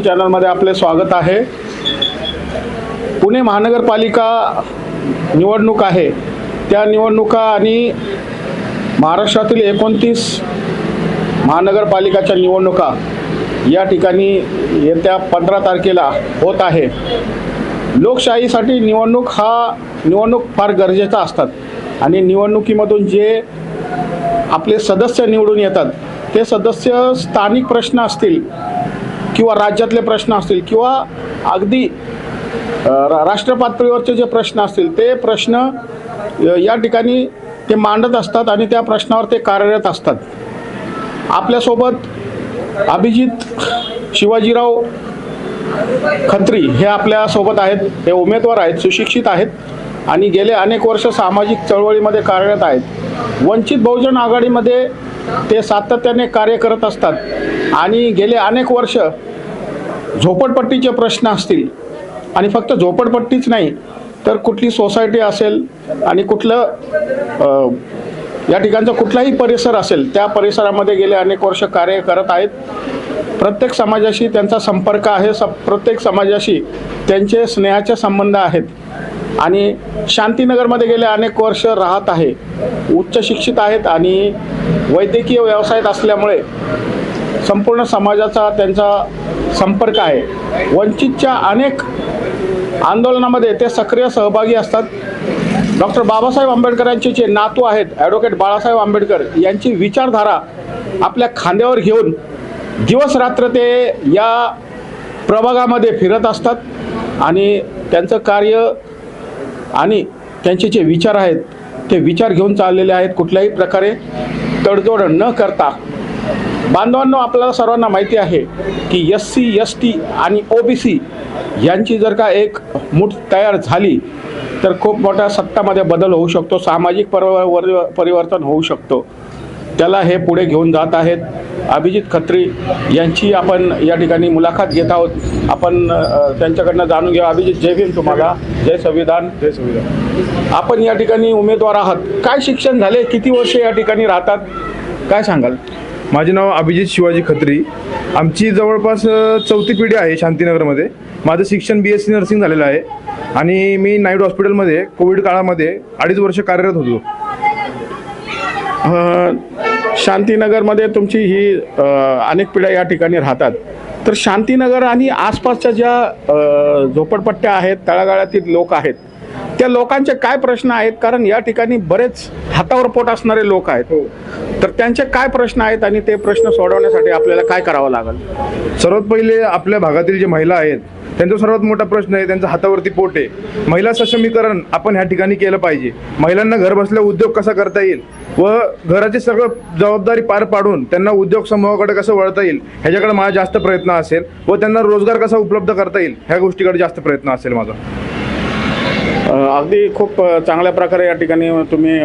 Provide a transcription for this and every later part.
चॅनलमध्ये आपले स्वागत आहे. पुणे महानगरपालिका निवडणूक आहे. त्या निवडणुका आणि महाराष्ट्रातील एकोणतीस महानगरपालिकाच्या निवडणुका या ठिकाणी येत्या पंधरा तारखेला होत आहे. लोकशाहीसाठी निवडणूक हा निवडणूक फार गरजेचा असतात. आणि निवडणुकीमधून जे आपले सदस्य निवडून येतात ते सदस्य स्थानिक प्रश्न असतील किंवा राज्यातले प्रश्न असतील किंवा अगदी राष्ट्रपातळीवरचे रा- जे प्रश्न असतील ते प्रश्न या ठिकाणी ते मांडत असतात आणि त्या प्रश्नावर ते कार्यरत असतात. आपल्यासोबत अभिजित शिवाजीराव खत्री हे आपल्यासोबत आहेत हे उमेदवार आहेत सुशिक्षित आहेत आणि गेले अनेक वर्ष सामाजिक चळवळीमध्ये कार्यरत आहेत. वंचित बहुजन आघाडीमध्ये ते सातत्याने कार्य करत असतात. आणि गेले अनेक वर्ष झोपडपट्टीचे प्रश्न असतील. आणि फक्त झोपडपट्टीच नाही तर कुठली सोसायटी असेल आणि कुठलं या ठिकाणचा कुठलाही परिसर असेल त्या परिसरामध्ये गेले अनेक वर्ष कार्य करत आहेत. प्रत्येक समाजाशी त्यांचा संपर्क आहे. स प्रत्येक समाजाशी त्यांचे स्नेहाचे संबंध आहेत. आणि शांतीनगरमध्ये गेले अनेक वर्ष राहत आहे. उच्च शिक्षित आहेत आणि वैद्यकीय व्यवसायात असल्यामुळे संपूर्ण समाजाचा त्यांचा संपर्क आहे. वंचितच्या अनेक आंदोलनामध्ये ते सक्रिय सहभागी असतात. डॉक्टर बाबासाहेब आंबेडकरांचे जे नातू आहेत ॲडव्होकेट बाळासाहेब आंबेडकर यांची विचारधारा आपल्या खांद्यावर घेऊन दिवस रात्र ते या प्रभागामध्ये फिरत असतात आणि त्यांचं कार्य आणि त्यांचे जे विचार आहेत ते विचार घेऊन चाललेले आहेत कुठल्याही प्रकारे तडजोड न करता. बांधवांनो आपल्याला सर्वांना माहिती आहे की एस सी एस टी आणि ओ बी सी यांची जर का एक मूठ तयार झाली तर खूप मोठ्या सत्तामध्ये बदल होऊ शकतो सामाजिक परिवर्तन होऊ शकतो. त्याला हे पुढे घेऊन जात आहेत. अभिजित खत्री यांची आपण या ठिकाणी मुलाखत घेत आहोत. आपण त्यांच्याकडनं जाणून घेऊ. अभिजित जय भीम तुम्हाला. जय संविधान. जय संविधान. आपण या ठिकाणी उमेदवार आहात. काय शिक्षण झाले? किती वर्षे या ठिकाणी राहतात? काय सांगाल? माझे नाव अभिजित शिवाजी खत्री. आमची जवळपास चौथी पिढी आहे शांतीनगरमध्ये. माझं शिक्षण बी एस सी नर्सिंग झालेलं आहे. आणि मी नाईट हॉस्पिटलमध्ये कोविड काळामध्ये अडीच वर्ष कार्यरत होतो. शांतीनगरमध्ये तुमची ही अनेक पिढ्या या ठिकाणी राहतात. तर शांतीनगर आणि आसपासच्या ज्या झोपडपट्ट्या आहेत तळागाळातील लोक आहेत त्या लोकांचे काय प्रश्न आहेत? कारण या ठिकाणी बरेच हातावर पोट असणारे लोक आहेत. तर त्यांचे काय प्रश्न आहेत आणि ते प्रश्न सोडवण्यासाठी आपल्याला काय करावं लागेल? सर्वात पहिले आपल्या भागातील जे महिला आहेत त्यांचा सर्वात मोठा प्रश्न आहे त्यांचा हातावरती पोट आहे. महिला सक्षमीकरण आपण ह्या ठिकाणी केलं पाहिजे. महिलांना घर बसल्या उद्योग कसा करता येईल? व घराची सगळं जबाबदारी पार पाडून त्यांना उद्योग समूहाकडे कसं वळता येईल? ह्याच्याकडे माझा जास्त प्रयत्न असेल. व त्यांना रोजगार कसा उपलब्ध करता येईल? ह्या गोष्टीकडे जास्त प्रयत्न असेल माझा. अगदी खूप चांगल्या प्रकारे या ठिकाणी तुम्ही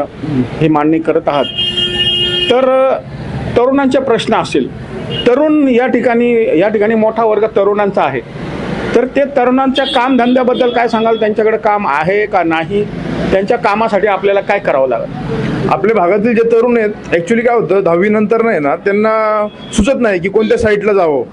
ही मांडणी करत आहात. तर तरुणांचे प्रश्न असतील तरुण या ठिकाणी या ठिकाणी मोठा वर्ग तरुणांचा आहे. तर ते तरुणांच्या कामधंद्याबद्दल काय सांगाल? त्यांच्याकडे काम आहे का नाही? त्यांच्या कामासाठी आपल्याला काय करावं लागेल? आपल्या भागातील जे तरुण आहेत ॲक्च्युली काय होतं दहावीनंतर नाही ना त्यांना सुचत नाही की कोणत्या साईडला जावं.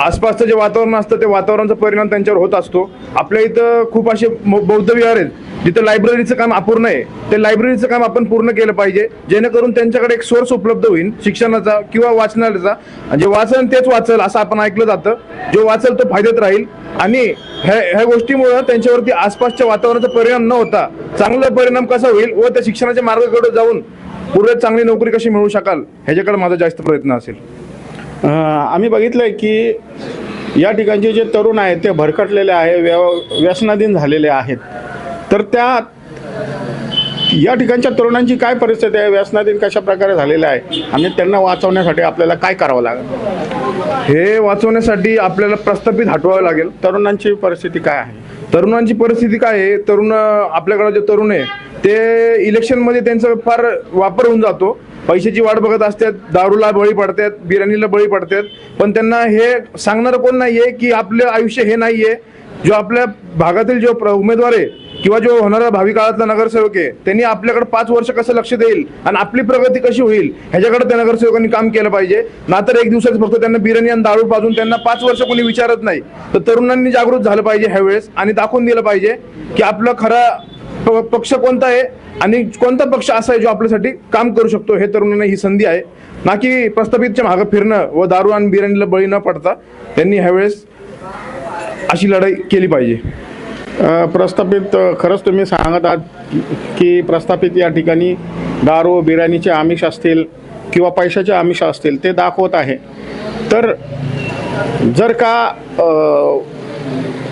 आसपासचं जे वातावरण असतं ते वातावरणाचा परिणाम त्यांच्यावर होत असतो. आपल्या इथं खूप असे बौद्ध विहार आहेत. जिथं लायब्ररीचं काम अपूर्ण आहे ते लायब्ररीचं काम आपण पूर्ण केलं पाहिजे. जेणेकरून त्यांच्याकडे एक सोर्स उपलब्ध होईल शिक्षणाचा किंवा वाचनाचा. जे वाचन तेच वाचल असं आपण ऐकलं जातं. जो वाचल तो फायद्यात राहील. आणि ह्या ह्या गोष्टीमुळं त्यांच्यावरती आसपासच्या वातावरणाचा परिणाम न होता चांगला परिणाम कसा होईल व त्या शिक्षणाच्या मार्गाकडे जाऊन पुढे चांगली नोकरी कशी मिळू शकाल ह्याच्याकडे माझा जास्त प्रयत्न असेल. आम्ही बघितलं आहे की या ठिकाणचे जे तरुण आहेत ते भरकटलेले आहे व्यव व्यसनाधीन झालेले आहेत. तर त्या या ठिकाणच्या तरुणांची काय परिस्थिती आहे? व्यसनाधीन कशा प्रकारे झालेलं आहे? आणि त्यांना वाचवण्यासाठी आपल्याला काय करावं लागेल? हे वाचवण्यासाठी आपल्याला प्रस्थापित हटवावं लागेल. तरुणांची परिस्थिती काय आहे? तरुणांची परिस्थिती काय आहे? तरुण आपल्याकडे जे तरुण आहे ते इलेक्शनमध्ये त्यांचा फार वापर होऊन जातो. पैशाची वाट बघत असतात दारूला बळी पडतात बिर्याणीला बळी पडतात. पण त्यांना हे सांगणारं कोण नाहीये की आपलं आयुष्य हे नाहीये. जो आपल्या भागातील जो प्र- उमेदवार आहे किंवा जो होणारा भावी काळातला नगरसेवक आहे त्यांनी आपल्याकडे पाच वर्ष कसं लक्ष देईल आणि आपली प्रगती कशी होईल ह्याच्याकडे त्या नगरसेवकांनी काम केलं पाहिजे. ना तर एक दिवसाच फक्त त्यांना बिर्याणी आणि दारू पाजून त्यांना पाच वर्ष कोणी विचारत नाही. तर तरुणांनी जागृत झालं पाहिजे ह्यावेळेस आणि दाखवून दिलं पाहिजे की आपलं खरा प- पक्ष कोणता आहे आणि कोणता पक्ष असा आहे जो आपल्यासाठी काम करू शकतो हे तरुणांना ही संधी आहे. ना की प्रस्थापितच्या मागं फिरणं व दारू आणि बिर्याणीला बळी न पडता त्यांनी ह्यावेळेस अशी लढाई केली पाहिजे. अ, प्रस्थापित खरंच तुम्ही सांगत आहात की प्रस्थापित या ठिकाणी दारू बिर्याणीचे आमिष असतील किंवा पैशाचे आमिष असतील ते दाखवत आहे. तर जर का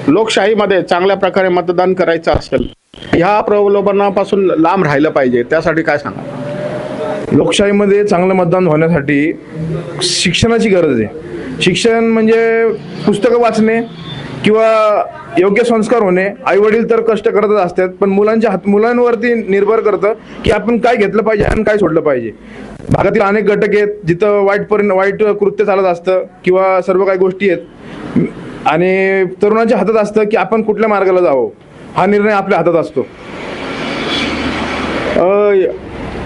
लोकशाहीमध्ये चांगल्या प्रकारे मतदान करायचं असेल ह्या प्रलोभनापासून लांब राहिलं पाहिजे त्यासाठी काय सांगा? लोकशाहीमध्ये चांगलं मतदान होण्यासाठी शिक्षणाची गरज आहे. शिक्षण म्हणजे पुस्तकं वाचणे किंवा योग्य संस्कार होणे आई वडील तर कष्ट करतच असतात पण मुलांच्या हात मुलांवरती निर्भर करतं की आपण काय घेतलं पाहिजे आणि काय सोडलं पाहिजे. भागातील अनेक घटक आहेत जिथं वाईट परिण वाईट कृत्य चालत असतं किंवा सर्व काही गोष्टी आहेत. आणि तरुणांच्या हातात असतं की आपण कुठल्या मार्गाला जावं? हा निर्णय आपल्या हातात असतो.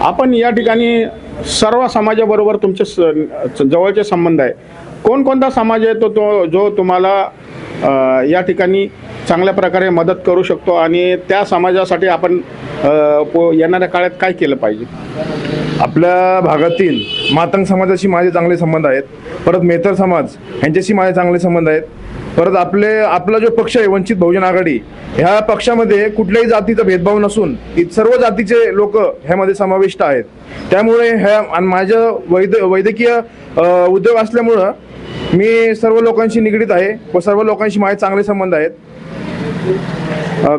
आपण या ठिकाणी सर्व समाजाबरोबर तुमचे स- जवळचे संबंध आहे. कोणकोणता समाज आहे तो तो जो तुम्हाला या ठिकाणी चांगल्या प्रकारे मदत करू शकतो आणि त्या समाजासाठी आपण येणाऱ्या काळात काय केलं पाहिजे? आपल्या भागातील मातंग समाजाशी माझे चांगले संबंध आहेत. परत मेतर समाज यांच्याशी माझे चांगले संबंध आहेत. परत आपले आपला जो पक्ष आहे वंचित बहुजन आघाडी ह्या पक्षामध्ये कुठल्याही जातीचा भेदभाव नसून सर्व जातीचे लोक ह्यामध्ये समाविष्ट आहेत. त्यामुळे ह्या आणि वैद वैद्यकीय उद्योग असल्यामुळं मी सर्व लोकांशी निगडीत आहे. व सर्व लोकांशी माझे चांगले संबंध आहेत.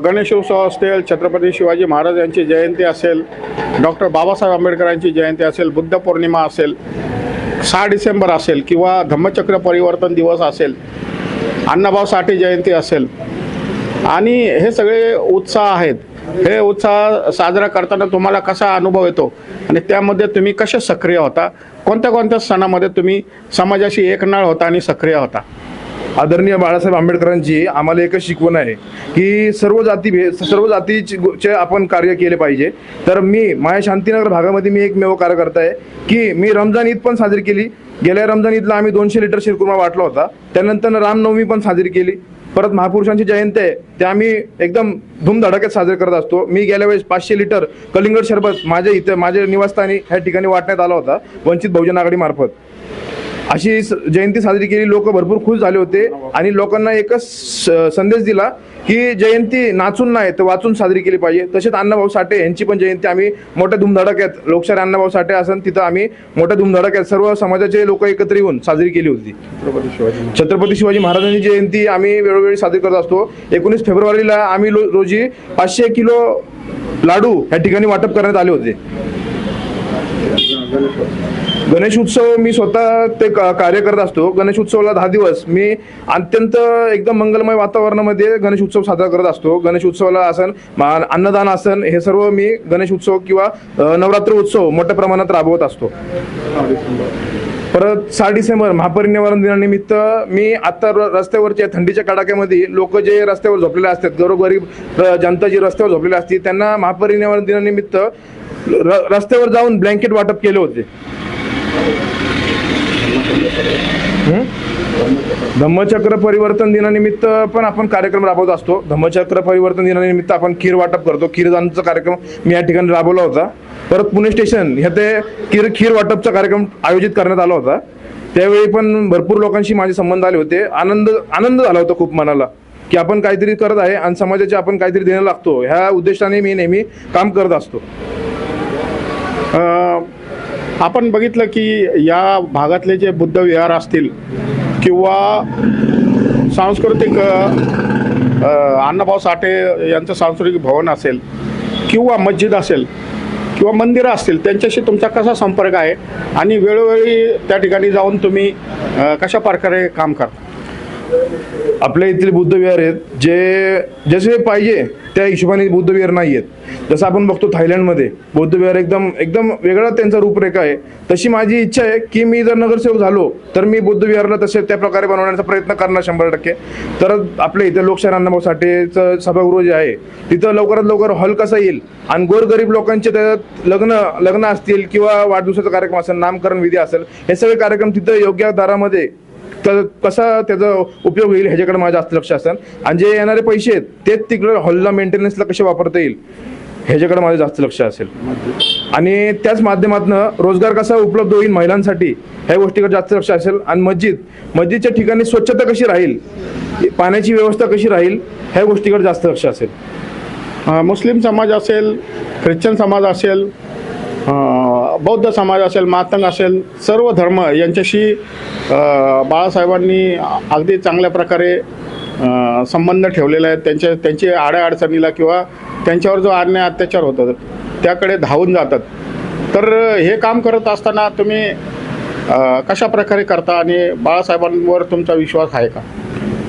गणेशोत्सव असेल छत्रपती शिवाजी महाराज यांची जयंती असेल डॉक्टर बाबासाहेब आंबेडकरांची जयंती असेल बुद्ध पौर्णिमा असेल सहा डिसेंबर असेल किंवा धम्मचक्र परिवर्तन दिवस असेल अण्णाभाऊ साठे जयंती असेल. आणि हे सगळे उत्साह आहेत. हे उत्साह साजरा करताना तुम्हाला कसा अनुभव येतो? आणि त्यामध्ये तुम्ही कसे सक्रिय होता? कोणत्या कोणत्या सणामध्ये तुम्ही समाजाशी एकनाळ होता आणि सक्रिय होता? आदरणीय बाळासाहेब आंबेडकरांची आम्हाला एकच शिकवण आहे की सर्व जाती भे सर्व जातीचे आपण कार्य केले पाहिजे. तर मी माझ्या शांतीनगर भागामध्ये मी एकमेव कार्यकर्ता आहे की मी रमजान ईद पण साजरी केली. गेल्या रमजान ईदला आम्ही दोनशे लिटर शिरकुर्मा वाटला होता. त्यानंतर रामनवमी पण साजरी केली. परत महापुरुषांची जयंती आहे ते आम्ही एकदम धूमधडाक्यात साजरे करत असतो. मी गेल्या वेळेस पाचशे लिटर कलिंगड शरबत माझ्या इथे माझ्या निवासस्थानी ह्या ठिकाणी वाटण्यात आला होता वंचित बहुजन आघाडी मार्फत. अशी जयंती साजरी केली. लोक भरपूर खुश झाले होते. आणि लोकांना एकच संदेश दिला की जयंती नाचून नाही तर वाचून साजरी केली पाहिजे. तसेच अण्णाभाऊ साठे यांची पण जयंती आम्ही मोठ्या धुमधडाक्यात लोकशाही अण्णाभाऊ साठे असन तिथं आम्ही मोठ्या धुमधडाक्यात सर्व समाजाचे लोक एकत्र येऊन साजरी केली होती. छत्रपती शिवाजी महाराजांची जयंती आम्ही वेळोवेळी साजरी करत असतो. एकोणीस फेब्रुवारीला आम्ही रोजी पाचशे किलो लाडू या ठिकाणी वाटप करण्यात आले होते. गणेश उत्सव मी स्वतः ते कार्य करत असतो. गणेश उत्सवाला दहा दिवस. मी अत्यंत एकदम मंगलमय वातावरणामध्ये गणेश उत्सव साजरा करत असतो. गणेश उत्सवाला आसन अन्नदान आसन हे सर्व मी गणेश उत्सव किंवा नवरात्र उत्सव मोठ्या प्रमाणात राबवत असतो. परत सहा डिसेंबर महापरिनिर्वाण दिनानिमित्त मी आता र- रस्त्यावरच्या थंडीच्या कडाक्यामध्ये लोक जे रस्त्यावर झोपलेले असतात गरोगरीब जनता जी रस्त्यावर झोपलेली असते त्यांना महापरिनिर्वाण दिनानिमित्त र- रस्त्यावर जाऊन ब्लँकेट वाटप केले होते. धम्मचक्र परिवर्तन दिनानिमित्त पण आपण कार्यक्रम राबवत असतो. धम्मचक्र परिवर्तन दिनानिमित्त आपण खीर वाटप करतो. खीरदानचा कार्यक्रम मी या ठिकाणी राबवला होता. परत पुणे स्टेशन ह्या ते खीर खीर वाटपचा कार्यक्रम आयोजित करण्यात आला होता. त्यावेळी पण भरपूर लोकांशी माझे संबंध आले होते. आनंद आनंद झाला होता खूप मनाला की आपण काहीतरी करत आहे आणि समाजाचे आपण काहीतरी देणं लागतो. ह्या उद्देशाने मी नेहमी काम करत असतो. आपण बघितलं की या भागातले जे बुद्ध विहार असतील किंवा सांस्कृतिक अण्णाभाऊ साठे यांचं सांस्कृतिक भवन असेल किंवा मस्जिद असेल किंवा मंदिरं असतील त्यांच्याशी तुमचा कसा संपर्क आहे? आणि वेळोवेळी त्या ठिकाणी जाऊन तुम्ही कशा प्रकारे काम करता? आपल्या इथले बुद्धविहार आहेत जे जसे पाहिजे त्या हिशोबाने बुद्धविहार नाही आहेत. जसं आपण बघतो थायलंडमध्ये बौद्धविहार एकदम एकदम वेगळा त्यांचा रूपरेखा आहे. तशी माझी इच्छा आहे की मी जर नगरसेवक झालो तर मी बुद्धविहारला तसे त्या प्रकारे बनवण्याचा प्रयत्न करणार शंभर टक्के. तर आपल्या इथे लोकशाही अण्णाभाऊ साठेचं सभागृह जे आहे तिथं लवकरात लवकर हॉल कसा येईल? आणि गोरगरीब लोकांचे त्याच्यात लग्न लग्न असतील किंवा वाढदिवसाचा कार्यक्रम असेल नामकरण विधी असेल हे सगळे कार्यक्रम तिथं योग्य दरामध्ये तर कसा त्याचा उपयोग होईल ह्याच्याकडे माझं जास्त लक्ष असेल आणि जे येणारे पैसे आहेत तेच तिकडे हॉलला मेंटेनन्सला कसे वापरता येईल ह्याच्याकडे माझं जास्त लक्ष असेल. आणि त्याच माध्यमातून रोजगार कसा उपलब्ध होईल महिलांसाठी ह्या गोष्टीकडे जास्त लक्ष असेल. आणि मस्जिद मस्जिदच्या ठिकाणी स्वच्छता कशी राहील पाण्याची व्यवस्था कशी राहील ह्या गोष्टीकडे जास्त लक्ष असेल. मुस्लिम समाज असेल ख्रिश्चन समाज असेल बौद्ध समाज असेल मातंग असेल सर्व धर्म यांच्याशी बाळासाहेबांनी अगदी चांगल्या प्रकारे संबंध ठेवलेले आहेत. त्यांच्या त्यांची आड्याअडचणीला किंवा त्यांच्यावर जो अन्याय अत्याचार होतात त्याकडे धावून जातात. तर हे काम करत असताना तुम्ही कशा प्रकारे करता आणि बाळासाहेबांवर तुमचा विश्वास आहे का?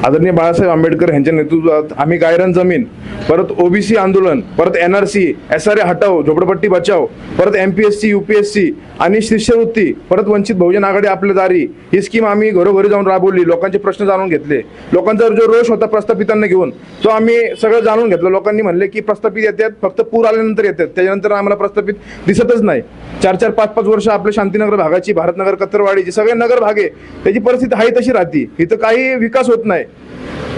आदरणीय बाळासाहेब आंबेडकर यांच्या नेतृत्वात आम्ही गायरन जमीन परत ओबीसी आंदोलन परत N R C S R A हटाव झोपडपट्टी बचाव परत M P S C U P S C आणि शिष्यवृत्ती परत वंचित बहुजन आघाडी आपल्या दारी. ही स्कीम आम्ही घरोघरी जाऊन राबवली. लोकांचे प्रश्न जाणून घेतले. लोकांचा जो रोष होता प्रस्थापितांना घेऊन तो आम्ही सगळं जाणून घेतलं. लोकांनी म्हणले की प्रस्थापित येतात फक्त पूर आल्यानंतर येतात. त्याच्यानंतर आम्हाला प्रस्थापित दिसतच नाही. चार चार पाच पाच वर्ष आपल्या शांतीनगर भागाची भारतनगर कत्तरवाडीची सगळे नगर भागे त्याची परिस्थिती आहे तशी राहते. इथं काही विकास होत नाही.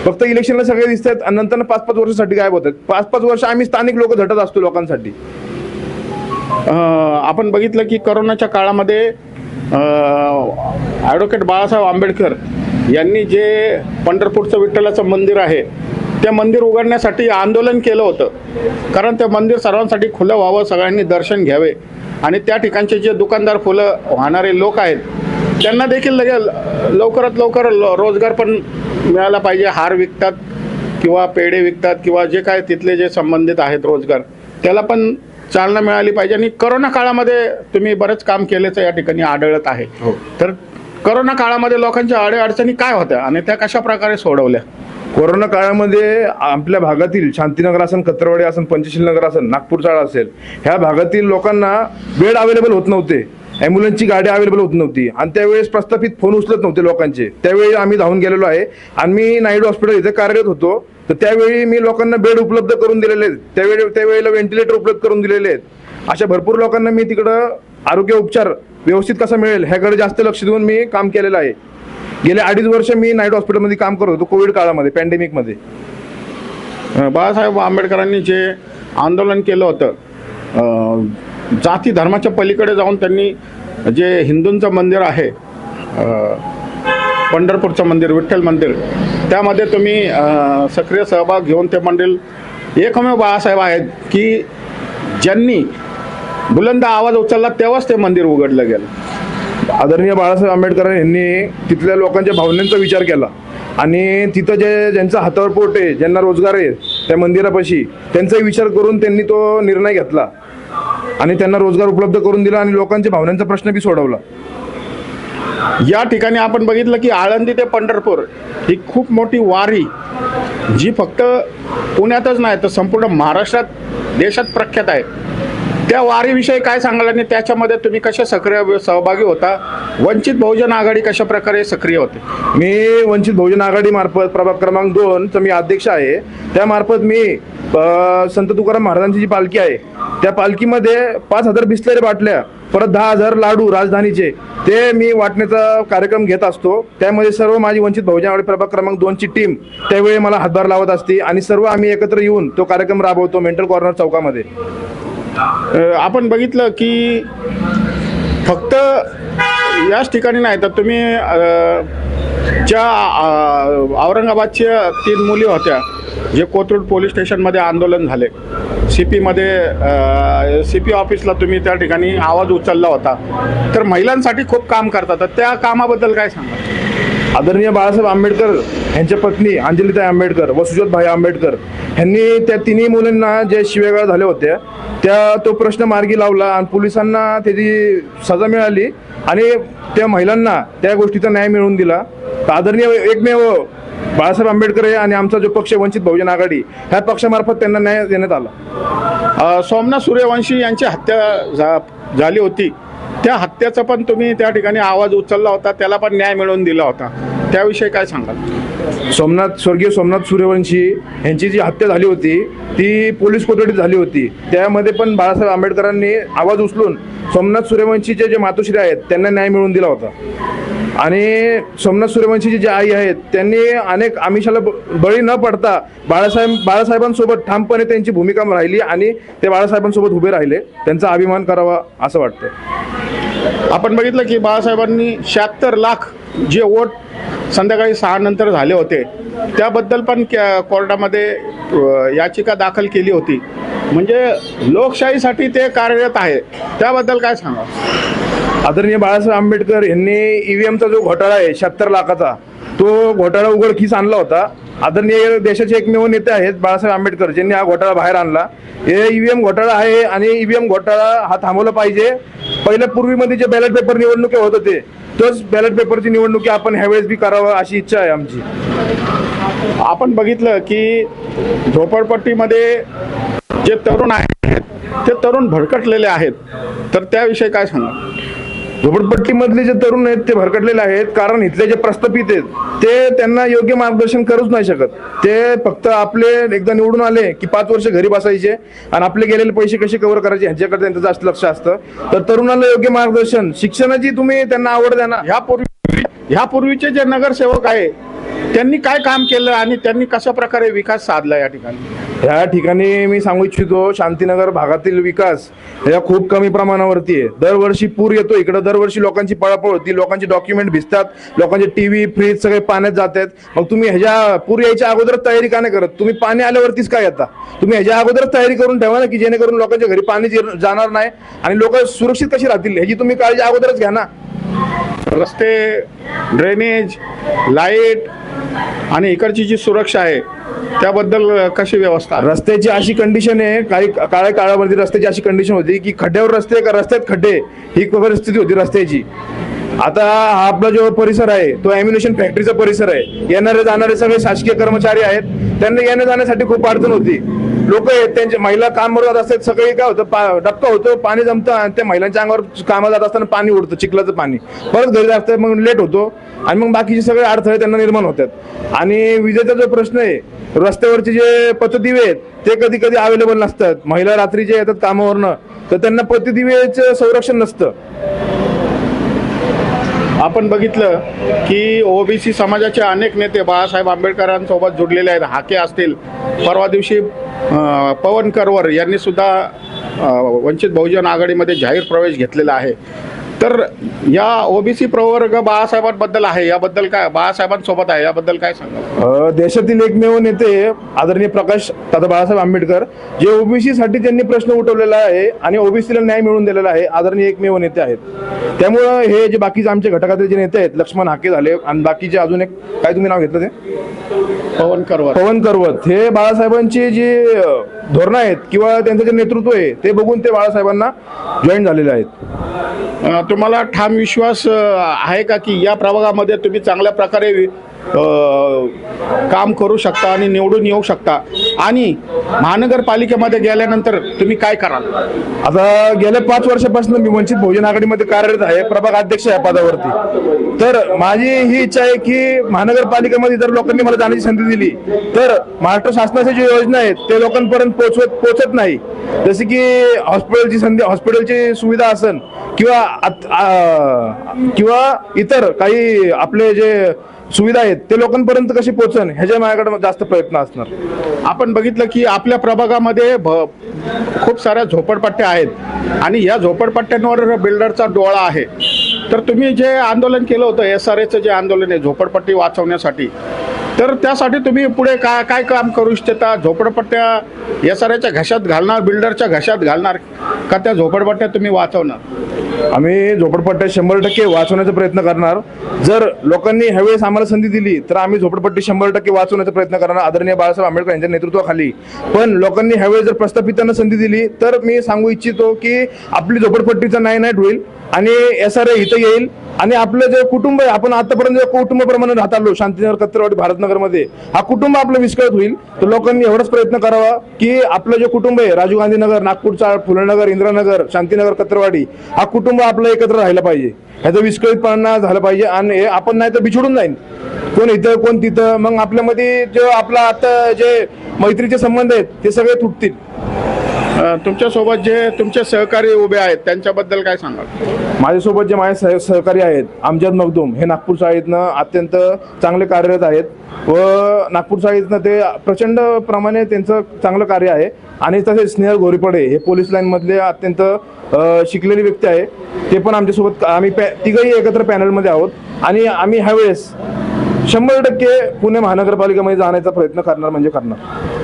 फक्त इलेक्शनला सगळे दिसत आहेत आणि नंतर पाच पाच वर्षासाठी गायब होतात. पाच पाच वर्ष आम्ही स्थानिक लोक झटत असतो लोकांसाठी. आपण बघितलं की करोनाच्या काळामध्ये ॲडव्होकेट बाळासाहेब आंबेडकर यांनी जे पंढरपूरचं विठ्ठलाचं मंदिर आहे ते मंदिर उघडण्यासाठी आंदोलन केलं होतं. कारण ते मंदिर सर्वांसाठी खुलं व्हावं सगळ्यांनी दर्शन घ्यावे. आणि त्या ठिकाणचे जे दुकानदार फुलं वाहणारे लोक आहेत त्यांना देखील लगे लवकरात लवकर रोजगार पण मिळाला पाहिजे. हार विकतात किंवा पेढे विकतात किंवा जे काय तिथले जे संबंधित आहेत रोजगार त्याला पण चालना मिळाली पाहिजे. आणि करोना काळामध्ये तुम्ही बरेच काम केल्याचं या ठिकाणी आढळत आहे. हो. तर करोना काळामध्ये लोकांच्या अडीअडचणी काय होत्या आणि त्या कशा प्रकारे सोडवल्या? कोरोना काळामध्ये आपल्या भागातील शांतीनगर असेल कत्रवाडी असेल पंचशील नगर असेल नागपूर चाळ असेल ह्या भागातील लोकांना बेड अवेलेबल होत नव्हते. ॲम्ब्युलन्सची गाडी अवेलेबल होत नव्हती. आणि त्यावेळेस प्रस्थापित फोन उचलत नव्हते लोकांचे. त्यावेळी आम्ही धावून गेलेलो आहे. आणि मी नायडू हॉस्पिटल इथे कार्यरत होतो. तर त्यावेळी मी लोकांना बेड उपलब्ध करून दिलेले आहेत. त्यावेळी त्यावेळेला व्हेंटिलेटर उपलब्ध करून दिलेले आहेत. अशा भरपूर लोकांना मी तिकडं आरोग्य उपचार व्यवस्थित कसा मिळेल ह्याकडे जास्त लक्ष देऊन मी काम केलेलं आहे. गेले अडीच वर्ष मी नाईट हॉस्पिटलमध्ये काम करत होतो कोविड काळामध्ये पॅन्डेमिकमध्ये बाळासाहेब आंबेडकरांनी जे आंदोलन केलं होतं जाती धर्माच्या पलीकडे जाऊन त्यांनी जे हिंदूंचं मंदिर आहे पंढरपूरचं मंदिर विठ्ठल मंदिर त्यामध्ये तुम्ही सक्रिय सहभाग घेऊन ते मंदिर एकमेव बाळासाहेब आहेत की ज्यांनी बुलंद आवाज उचलला तेव्हाच ते मंदिर उघडलं गेलं. आदरणीय बाळासाहेब आंबेडकर यांनी तिथल्या लोकांच्या भावनांचा विचार केला आणि तिथं जे ज्यांचं हातावर पोट आहे ज्यांना रोजगार आहे त्या मंदिरापाशी त्यांचाही विचार करून त्यांनी तो निर्णय घेतला. आणि त्यांना रोजगार उपलब्ध करून दिला आणि लोकांच्या भावनांचा प्रश्न बी सोडवला. या ठिकाणी आपण बघितलं की आळंदी ते पंढरपूर ही खूप मोठी वारी जी फक्त पुण्यातच नाही तर संपूर्ण महाराष्ट्रात देशात प्रख्यात आहे. त्या वारीविषयी काय सांगाल आणि त्याच्यामध्ये तुम्ही कसे सक्रिय सहभागी होता? वंचित बहुजन आघाडी कशा प्रकारे सक्रिय होते? मी वंचित बहुजन आघाडी मार्फत प्रभाग क्रमांक दोनचं मी अध्यक्ष आहे. त्यामार्फत मी संत तुकाराम महाराजांची जी पालखी आहे त्या पालखीमध्ये पाच हजार बिस्लरी बाटल्या परत दहा हजार लाडू राजधानीचे ते मी वाटण्याचा कार्यक्रम घेत असतो. त्यामध्ये सर्व माझी वंचित बहुजन आघाडी प्रभाग क्रमांक दोनची टीम त्यावेळी मला हातभार लावत असते आणि सर्व आम्ही एकत्र येऊन तो कार्यक्रम राबवतो मेंटल कॉर्नर चौकामध्ये. आपण बघितलं की फक्त याच ठिकाणी नाही तर तुम्ही ज्या औरंगाबादच्या तीन मुली होत्या जे कोथरूड पोलीस स्टेशनमध्ये आंदोलन झाले सी पीमध्ये सी पी ऑफिसला तुम्ही त्या ठिकाणी आवाज उचलला होता तर महिलांसाठी खूप काम करतात तर त्या कामाबद्दल काय सांगा आदरणीय बाळासाहेब आंबेडकर यांच्या पत्नी अंजलिताई आंबेडकर व सुजोतभाई आंबेडकर यांनी त्या तिन्ही मुलींना जे शिवेगाळ झाल्या होत्या त्या तो प्रश्न मार्गी लावला आणि पोलिसांना त्याची सजा मिळाली आणि त्या महिलांना त्या गोष्टीचा न्याय मिळवून दिला. तर आदरणीय एकमेव बाळासाहेब आंबेडकर आहे आणि आमचा जो पक्ष वंचित बहुजन आघाडी ह्या पक्षामार्फत त्यांना न्याय देण्यात आला. सोमनाथ सूर्यवंशी यांची हत्या झा- झाली होती. त्या हत्याचा पण तुम्ही त्या ठिकाणी आवाज उचलला होता त्याला पण न्याय मिळवून दिला होता. त्याविषयी काय सांगाल? सोमनाथ स्वर्गीय सोमनाथ सूर्यवंशी यांची जी हत्या झाली होती ती पोलीस कोठडीत झाली होती. त्यामध्ये पण बाळासाहेब आंबेडकरांनी आवाज उचलून सोमनाथ सूर्यवंशीचे जे मातोश्री आहेत त्यांना न्याय मिळवून दिला होता. आणि सोमनाथ सूर्यवंशीची जी आई आहेत त्यांनी अनेक आमिषाला बळी न पडता बाळासाहेब बाळासाहेबांसोबत ठामपणे त्यांची भूमिका राहिली आणि ते बाळासाहेबांसोबत उभे राहिले. त्यांचा अभिमान करावा असं वाटतं आपण बघितलं की बाळासाहेबांनी शहात्तर लाख जे वोट संध्याकाळी सहा नंतर झाले होते त्याबद्दल पण कोर्टामध्ये याचिका दाखल केली होती. म्हणजे लोकशाहीसाठी ते कार्यरत आहे. त्याबद्दल काय सांगा आदरणीय बाळासाहेब आंबेडकर यांनी ईव्हीएमचा जो घोटाळा आहे शहात्तर लाखाचा तो घोटाळा उघडकीस आणला होता. आदरणीय देशाचे एकमेव नेते आहेत बाळासाहेब आंबेडकर ज्यांनी हा घोटाळा बाहेर आणला. हे ईव्हीएम घोटाळा आहे आणि ईव्हीएम घोटाळा हा थांबवला पाहिजे. पहिल्या पूर्वीमध्ये जे बॅलेट पेपर निवडणुकी होत होते तोच बॅलेट पेपरची निवडणुकी आपण ह्यावेळेस बी करावं अशी इच्छा आहे आमची. आपण बघितलं की झोपडपट्टीमध्ये जे तरुण आहेत ते तरुण भरकटलेले आहेत. तर त्याविषयी काय सांगा झोपडपट्टीमधले जे तरुण आहेत ते भरकटलेले आहेत. कारण इथले जे प्रस्थापित आहेत ते त्यांना योग्य मार्गदर्शन करूच नाही शकत. ते फक्त आपले एकदा निवडून आले की पाच वर्ष घरी बसायचे आणि आपले गेलेले पैसे कसे कव्हर करायचे ह्याच्याकडे त्यांचं जास्त लक्ष असतं. तर तरुणाला योग्य मार्गदर्शन शिक्षणाची तुम्ही त्यांना आवड द्या ना. ह्यापूर्वी ह्यापूर्वीचे जे नगरसेवक आहे त्यांनी काय काम केलं आणि त्यांनी कशा प्रकारे विकास साधला या ठिकाणी? ह्या ठिकाणी मी सांगू इच्छितो शांतीनगर भागातील विकास ह्या खूप कमी प्रमाणावरती आहे. दरवर्षी पूर येतो इकडं दरवर्षी लोकांची पळापळ होती लोकांचे डॉक्युमेंट भिजतात लोकांचे टीव्ही फ्रीज सगळे पाण्यात जातात मग तुम्ही ह्याच्या पूर यायच्या अगोदरच तयारी का नाही करत? तुम्ही पाणी आल्यावरतीच काय येता? तुम्ही ह्याच्या अगोदरच तयारी करून ठेवा ना की जेणेकरून लोकांच्या घरी पाणी जाणार नाही आणि लोक सुरक्षित कशी राहतील? ह्याची तुम्ही काळजी अगोदरच घ्या ना. रस्ते ड्रेनेज लाइट आणि इकडची जी सुरक्षा आहे त्याबद्दल कशी व्यवस्था? रस्त्याची अशी कंडिशन आहे काही काळ्या काळामध्ये रस्त्याची अशी कंडिशन होती की खड्ड्यावर रस्ते का रस्त्यात खड्डे ही परिस्थिती होती रस्त्याची. आता हा आपला जो परिसर आहे तो अॅम्युनेशन फॅक्टरीचा परिसर आहे. येणारे जाणारे सगळे शासकीय कर्मचारी आहेत त्यांना येण्या जाण्यासाठी खूप अडचण होती. लोक आहेत महिला काम जात असतात सगळी काय होतं पा डबका होतो पाणी जमतं आणि त्या महिलांच्या अंगावर कामाला जात असताना पाणी उडतं चिखलाचं पाणी. परत घरी जात मग लेट होतो आणि मग बाकीचे सगळे अडथळे त्यांना निर्माण होतात. आणि विजेचा जो प्रश्न आहे रस्त्यावरचे जे पतदिवे आहेत ते कधी कधी अवेलेबल नसतात. महिला रात्री जे येतात कामावरनं तर त्यांना पतदिवेचं संरक्षण नसतं. आपण बघितलं की ओबीसी समाजाचे अनेक नेते बाळासाहेब आंबेडकरांसोबत जुडलेले आहेत हाके असतील. परवा दिवशी पवन करवर यांनी सुद्धा वंचित बहुजन आघाडीमध्ये जाहीर प्रवेश घेतलेला आहे. तर या ओबीसी प्रवर्ग बाळासाहेबांबद्दल आहे. याबद्दल काय बाळासाहेबांसोबत आहे. याबद्दल काय सांगा देशातील एकमेव नेते आदरणीय प्रकाश दादा बाळासाहेब आंबेडकर जे ओबीसी साठी त्यांनी प्रश्न उठवलेला आहे आणि ओबीसीला न्याय मिळवून दिलेला आहे आदरणीय एकमेव नेते आहेत. त्यामुळं हे जे बाकीचे आमचे घटकातले जे नेते आहेत लक्ष्मण हाके झाले आणि बाकीचे अजून एक काय तुम्ही नाव घेतलं ते? पवन करवर पवन करवत. हे बाळासाहेबांची जी धोरणं आहेत किंवा त्यांचं जे नेतृत्व आहे ते बघून ते बाळासाहेबांना जॉईन झालेले आहेत. तुम्हाला ठाम विश्वास आहे का की या प्रभागामध्ये तुम्ही चांगल्या प्रकारे काम करू शकता आणि निवडून येऊ शकता? आणि महानगरपालिकेमध्ये गेल्यानंतर तुम्ही काय कराल? आता गेल्या पाच वर्षापासून मी वंचित बहुजन आघाडीमध्ये कार्यरत आहे प्रभाग अध्यक्ष या पदावरती. तर माझी ही इच्छा आहे की महानगरपालिकेमध्ये जर लोकांनी मला जाण्याची संधी दिली तर महाराष्ट्र शासनाच्या ज्या योजना आहेत ते लोकांपर्यंत पोहोचवत पोहोचत नाही. जसे की हॉस्पिटलची संधी हॉस्पिटलची सुविधा असन किंवा किंवा इतर काही आपले जे सुविधा आहेत ते लोकांपर्यंत कशी पोहोचन ह्याच्या माझ्याकडे जास्त प्रयत्न असणार. आपण आपण बघितलं की आपल्या प्रभागामध्ये भ खूप साऱ्या झोपडपट्ट्या आहेत. आणि या झोपडपट्ट्यांवर बिल्डरचा डोळा आहे. तर तुम्ही जे आंदोलन केलं होतं एस आर एचं जे आंदोलन आहे झोपडपट्टी वाचवण्यासाठी तर त्यासाठी तुम्ही पुढे काय काय काम करू इच्छिता? झोपडपट्ट्या एस आर एच्या घशात घालणार बिल्डरच्या घशात घालणार का? त्या झोपडपट्ट्या तुम्ही वाचवणार? आम्ही झोपडपट्ट्या शंभर टक्के वाचवण्याचा प्रयत्न करणार. जर लोकांनी ह्यावेळेस आम्हाला संधी दिली तर आम्ही झोपडपट्टी शंभर टक्के वाचवण्याचा प्रयत्न करणार आदरणीय बाळासाहेब आंबेडकर यांच्या नेतृत्वाखाली. पण लोकांनी ह्यावेळेस जर प्रस्थापितांना संधी दिली तर मी सांगू इच्छितो की आपली झोपडपट्टीचा नाही नाईट होईल आणि एस आर इथं येईल. आणि आपलं जे कुटुंब आहे आपण आतापर्यंत जे कुटुंबाप्रमाणे राहत आलो शांतीनगर कत्तरवाडी भारतनगरमध्ये हा कुटुंब आपलं विस्कळत होईल. तर लोकांनी एवढाच प्रयत्न करावा की आपलं जे कुटुंब आहे राजीव गांधी नगर नागपूरचा फुलनगर इंदिरानगर शांतीनगर कत्तरवाडी हा कुटुंब आपलं एकत्र राहिलं पाहिजे. ह्याचं विस्कळीतपणा झालं पाहिजे आणि आपण नाही तर बिछडून जाईल कोण इथं कोण तिथं मग आपल्यामध्ये जे आपला आता जे मैत्रीचे संबंध आहेत ते सगळे तुटतील. तुमच्यासोबत जे तुमचे सहकारी उभे आहेत त्यांच्याबद्दल काय सांगाल? माझ्यासोबत जे माझे सह सहकारी आहेत अमजद मखदूम हे नागपूर शाळेतनं अत्यंत चांगले कार्यरत आहेत व नागपूर शाळेतनं ते प्रचंड प्रमाणे त्यांचं चांगलं कार्य आहे आणि तसेच स्नेहल घोरीपडे हे पोलीस लाईनमधले अत्यंत अ, शिकलेली व्यक्ती आहे. ते पण आमच्यासोबत आम्ही पॅ तिघही एकत्र पॅनलमध्ये आहोत आणि आम्ही ह्यावेळेस शंभर टक्के पुणे महानगरपालिकेमध्ये जाण्याचा प्रयत्न करणार म्हणजे करणार.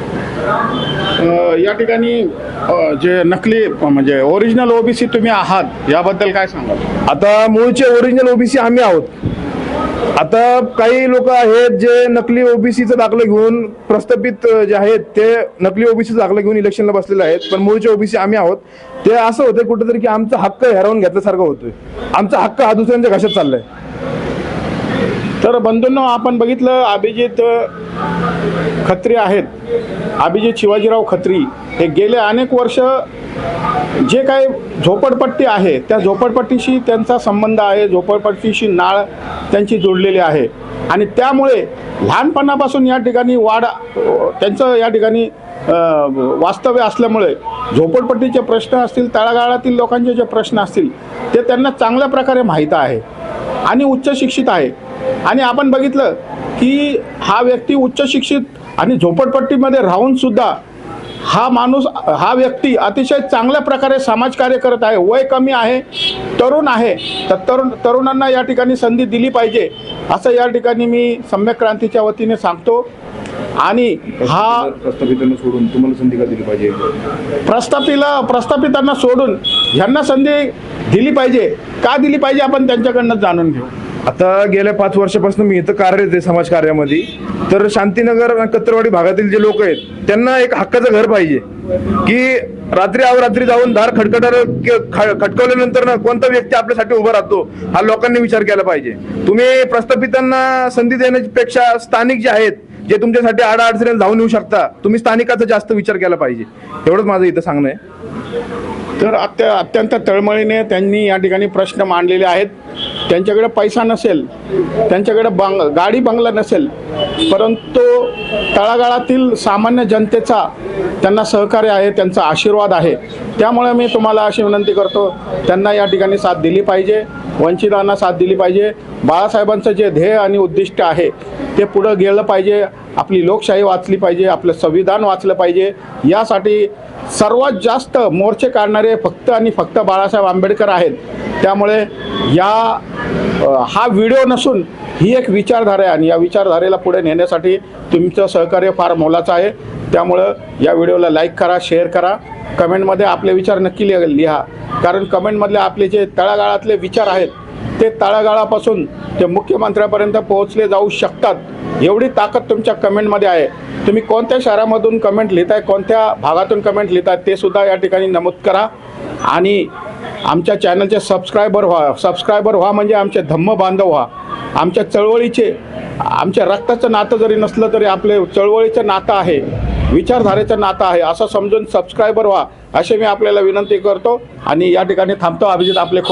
या ठिकाणी जे नकली म्हणजे ओरिजिनल ओबीसी तुम्ही आहात याबद्दल काय सांगाल? आता मूळचे ओरिजिनल ओबीसी आम्ही आहोत. आता काही लोक आहेत जे नकली ओबीसीचं दाखलं घेऊन प्रस्थापित जे आहेत ते नकली ओबीसीचं दाखलं घेऊन इलेक्शनला बसलेले आहेत पण मूळचे ओबीसी आम्ही आहोत. ते असं होतं कुठेतरी की आमचा हक्क हरवून घेतल्यासारखं होतोय. आमचा हक्क हा दुसऱ्यांच्या घशात चाललाय. तर बंधूंनो आपण बघितलं अभिजित खत्री आहेत. अभिजित शिवाजीराव खत्री हे गेले अनेक वर्ष जे काही झोपडपट्टी आहे त्या झोपडपट्टीशी त्यांचा संबंध आहे झोपडपट्टीशी नाळ त्यांची जोडलेली आहे. आणि त्यामुळे लहानपणापासून या ठिकाणी वाढ त्यांचं या ठिकाणी वास्तव्य असल्यामुळे झोपडपट्टीचे प्रश्न असतील तळागाळातील लोकांचे जे प्रश्न असतील ते त्यांना चांगल्या प्रकारे माहीत आहे. आणि उच्च शिक्षित आहे. आणि आपण बघितलं की हा व्यक्ती उच्च शिक्षित आणि झोपडपट्टीमध्ये राहून सुद्धा हा माणूस हा व्यक्ती अतिशय चांगल्या प्रकारे समाजकार्य करत आहे वय कमी आहे तरुण आहे तर तरुण तरुणांना या ठिकाणी संधी दिली पाहिजे असं या ठिकाणी मी सम्यक क्रांतीच्या वतीने सांगतो. आणि हा प्रस्थापितांना सोडून तुम्हाला संधी का दिली पाहिजे? प्रस्थापिला प्रस्थापितांना सोडून ह्यांना संधी दिली पाहिजे. का दिली पाहिजे आपण त्यांच्याकडनं जाणून घेऊ. आता गेल्या पाच वर्षापासून मी इथं कार्यरत आहे समाज कार्यामध्ये तर शांतीनगर आणि कत्तरवाडी भागातील जे लोक आहेत त्यांना एक हक्काचं घर पाहिजे. की रात्री अवरात्री जाऊन दार खटखटार खटकवल्यानंतर ना कोणता व्यक्ती आपल्यासाठी उभा राहतो हा लोकांनी विचार केला पाहिजे. तुम्ही प्रस्थापितांना संधी देण्यापेक्षा स्थानिक जे आहेत जे तुमच्यासाठी आडाअडचणीला धावून येऊ शकता तुम्ही स्थानिकाचा जास्त विचार केला पाहिजे. एवढंच माझं इथं सांगणं आहे. तर अत्य अत्यंत तळमळीने त्यांनी या ठिकाणी प्रश्न मांडलेले आहेत. त्यांच्याकडे पैसा नसेल त्यांच्याकडे बंग गाडी बंगला नसेल परंतु तळागाळातील सामान्य जनतेचा त्यांना सहकार्य आहे त्यांचा आशीर्वाद आहे. त्यामुळे मी तुम्हाला अशी विनंती करतो त्यांना या ठिकाणी साथ दिली पाहिजे वंचितांना साथ दिली पाहिजे. बाळासाहेबांचं जे ध्येय आणि उद्दिष्ट आहे ते पुढं गेलं पाहिजे. आपली लोकशाही वाचली पाहिजे आपलं संविधान वाचलं पाहिजे. यासाठी सर्वात जास्त मोर्चे काढणारे फक्त आणि फक्त बाळासाहेब आंबेडकर आहेत. त्यामुळे या हा व्हिडिओ नसून ही एक विचारधारा आहे आणि या विचारधारेला पुढे नेण्यासाठी तुमचं सहकार्य फार मोलाचं आहे. त्यामुळं या व्हिडिओला लाईक करा शेअर करा. कमेंटमध्ये आपले विचार नक्की लिहा लिहा. कारण कमेंटमधले आपले जे तळागाळातले विचार आहेत ते तळागाळापासून ते मुख्यमंत्र्यापर्यंत पोहोचले जाऊ शकतात एवढी ताकद तुमच्या कमेंटमध्ये आहे. तुम्ही कोणत्या शहरामधून कमेंट लिहिताय कोणत्या भागातून कमेंट लिहिताय ते सुद्धा या ठिकाणी नमूद करा. आणि आमच्या चॅनलचे सबस्क्रायबर व्हा सबस्क्रायबर व्हा म्हणजे आमचे धम्म बांधव व्हा. आमच्या चळवळीचे आमच्या रक्ताचं नातं जरी नसलं तरी आपले चळवळीचं नातं आहे विचारधारेचं नातं आहे असं समजून सबस्क्रायबर व्हा असे मी आपल्याला विनंती करतो. आणि या ठिकाणी थांबतो. अभिजित आपले खूप